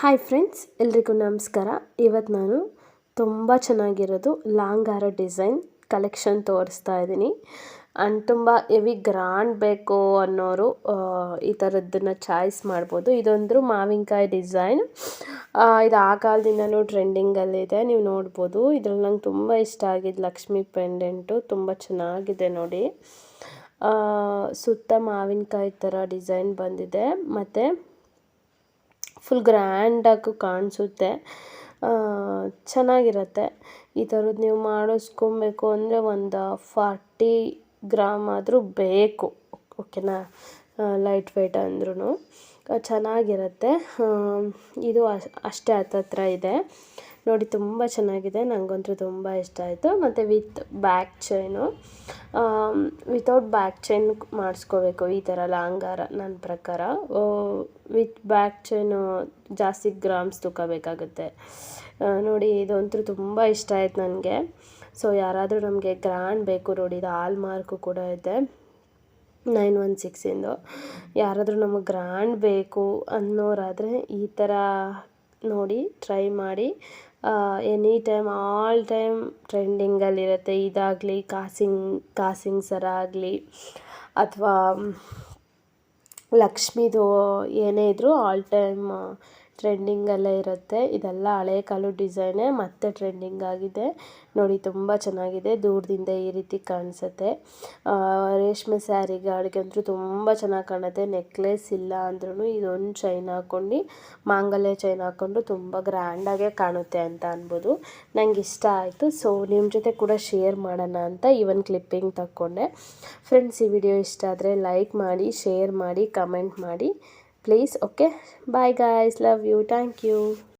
Hi friends, ಎಲ್ರಿಗೂ ನಮಸ್ಕಾರ. ಇವತ್ತು ನಾನು ತುಂಬ ಚೆನ್ನಾಗಿರೋದು ಲಾಂಗ್ ಆರ ಡಿಸೈನ್ ಕಲೆಕ್ಷನ್ ತೋರಿಸ್ತಾ ಇದ್ದೀನಿ. ಆ್ಯಂಡ್ ತುಂಬ ಹೆವಿ ಗ್ರ್ಯಾಂಡ್ ಬೇಕು ಅನ್ನೋರು ಈ ಥರದ್ದನ್ನು ಚಾಯ್ಸ್ ಮಾಡ್ಬೋದು. ಇದೊಂದು ಮಾವಿನಕಾಯಿ ಡಿಸೈನ್. ಇದು ಆ ಕಾಲದಿಂದನೂ ಟ್ರೆಂಡಿಂಗಲ್ಲಿದೆ, ನೀವು ನೋಡ್ಬೋದು. ಇದ್ರಲ್ಲಿ ನಂಗೆ ತುಂಬ ಇಷ್ಟ ಆಗಿದ್ದು ಲಕ್ಷ್ಮಿ ಪೆಂಡೆಂಟು ತುಂಬ ಚೆನ್ನಾಗಿದೆ ನೋಡಿ. ಸುತ್ತ ಮಾವಿನಕಾಯಿ ಥರ ಡಿಸೈನ್ ಬಂದಿದೆ. ಮತ್ತು ಫುಲ್ ಗ್ರ್ಯಾಂಡಾಗೂ ಕಾಣಿಸುತ್ತೆ. ಚೆನ್ನಾಗಿರತ್ತೆ. ಈ ಥರದ್ದು ನೀವು ಮಾಡಿಸ್ಕೊಬೇಕು ಅಂದರೆ ಒಂದು ಫಾರ್ಟಿ ಗ್ರಾಮ್ ಆದರೂ ಬೇಕು ಓಕೆನಾ ಲೈಟ್ ವೆಯ್ಟ್ ಅಂದ್ರೂ ಚೆನ್ನಾಗಿರುತ್ತೆ. ಇದು ಅಷ್ಟೇ ಹತ್ತತ್ರ ಇದೆ. ನೋಡಿ, ತುಂಬ ಚೆನ್ನಾಗಿದೆ. ನನಗಂತೂ ತುಂಬ ಇಷ್ಟ ಆಯಿತು. ಮತ್ತು with back chain without back chain ಮಾಡಿಸ್ಕೋಬೇಕು ಈ ಥರ ಲಾಂಗಾರ ನನ್ನ ಪ್ರಕಾರ. ವಿತ್ ಬ್ಯಾಕ್ ಚೈನು ಜಾಸ್ತಿ ಗ್ರಾಮ್ಸ್ ತೂಕ ಬೇಕಾಗುತ್ತೆ ನೋಡಿ, ಇದಂತೂ ತುಂಬ ಇಷ್ಟ ಆಯ್ತು ನನಗೆ. ಸೊ ಯಾರಾದರೂ ನಮಗೆ ಗ್ರ್ಯಾಂಡ್ ಬೇಕು ನೋಡಿ, ಇದು ಆಲ್ ಮಾರ್ಕು ಕೂಡ ಇದೆ. ನೈನ್ ಒನ್ ಸಿಕ್ಸಿಂದು ಯಾರಾದರೂ ನಮಗೆ ಗ್ರ್ಯಾಂಡ್ ಬೇಕು ಅನ್ನೋರಾದರೆ ಈ ಥರ ನೋಡಿ ಟ್ರೈ ಮಾಡಿ. ಎನಿ ಟೈಮ್, ಆಲ್ ಟೈಮ್ ಟ್ರೆಂಡಿಂಗಲ್ಲಿರುತ್ತೆ. ಇದಾಗಲಿ ಕಾಸಿಂಗ್ ಕಾಸಿಂಗ್ ಸರ ಆಗಲಿ, ಅಥವಾ ಲಕ್ಷ್ಮೀದು ಏನೇ ಇದ್ದರೂ ಆಲ್ ಟೈಮ್ ಟ್ರೆಂಡಿಂಗಲ್ಲೇ ಇರುತ್ತೆ. ಇದೆಲ್ಲ ಹಳೆ ಕಾಲದ ಡಿಸೈನೇ ಮತ್ತೆ ಟ್ರೆಂಡಿಂಗ್ ಆಗಿದೆ. ನೋಡಿ, ತುಂಬ ಚೆನ್ನಾಗಿದೆ. ದೂರದಿಂದ ಈ ರೀತಿ ಕಾಣಿಸುತ್ತೆ. ರೇಷ್ಮೆ ಸ್ಯಾರಿಗಳಿಗೆ ಅಂತೂ ತುಂಬ ಚೆನ್ನಾಗಿ ಕಾಣುತ್ತೆ. ನೆಕ್ಲೆಸ್ ಇಲ್ಲ ಅಂದ್ರೂ ಇದೊಂದು ಚೈನ್ ಹಾಕ್ಕೊಂಡು ಮಾಂಗಲ್ಯ ಚೈನ್ ಹಾಕ್ಕೊಂಡು ತುಂಬ ಗ್ರ್ಯಾಂಡಾಗೆ ಕಾಣುತ್ತೆ ಅಂತ ಅನ್ಬೋದು. ನಂಗೆ ಇಷ್ಟ ಆಯಿತು. ಸೊ ನಿಮ್ಮ ಜೊತೆ ಕೂಡ ಶೇರ್ ಮಾಡೋಣ ಅಂತ ಈವನ್ ಕ್ಲಿಪ್ಪಿಂಗ್ ತಕ್ಕೊಂಡೆ. ಫ್ರೆಂಡ್ಸ್ ಈ ವಿಡಿಯೋ ಇಷ್ಟ ಆದರೆ ಲೈಕ್ ಮಾಡಿ ಶೇರ್ ಮಾಡಿ ಕಮೆಂಟ್ ಮಾಡಿ. Please, okay? Bye, guys. Love you. Thank you.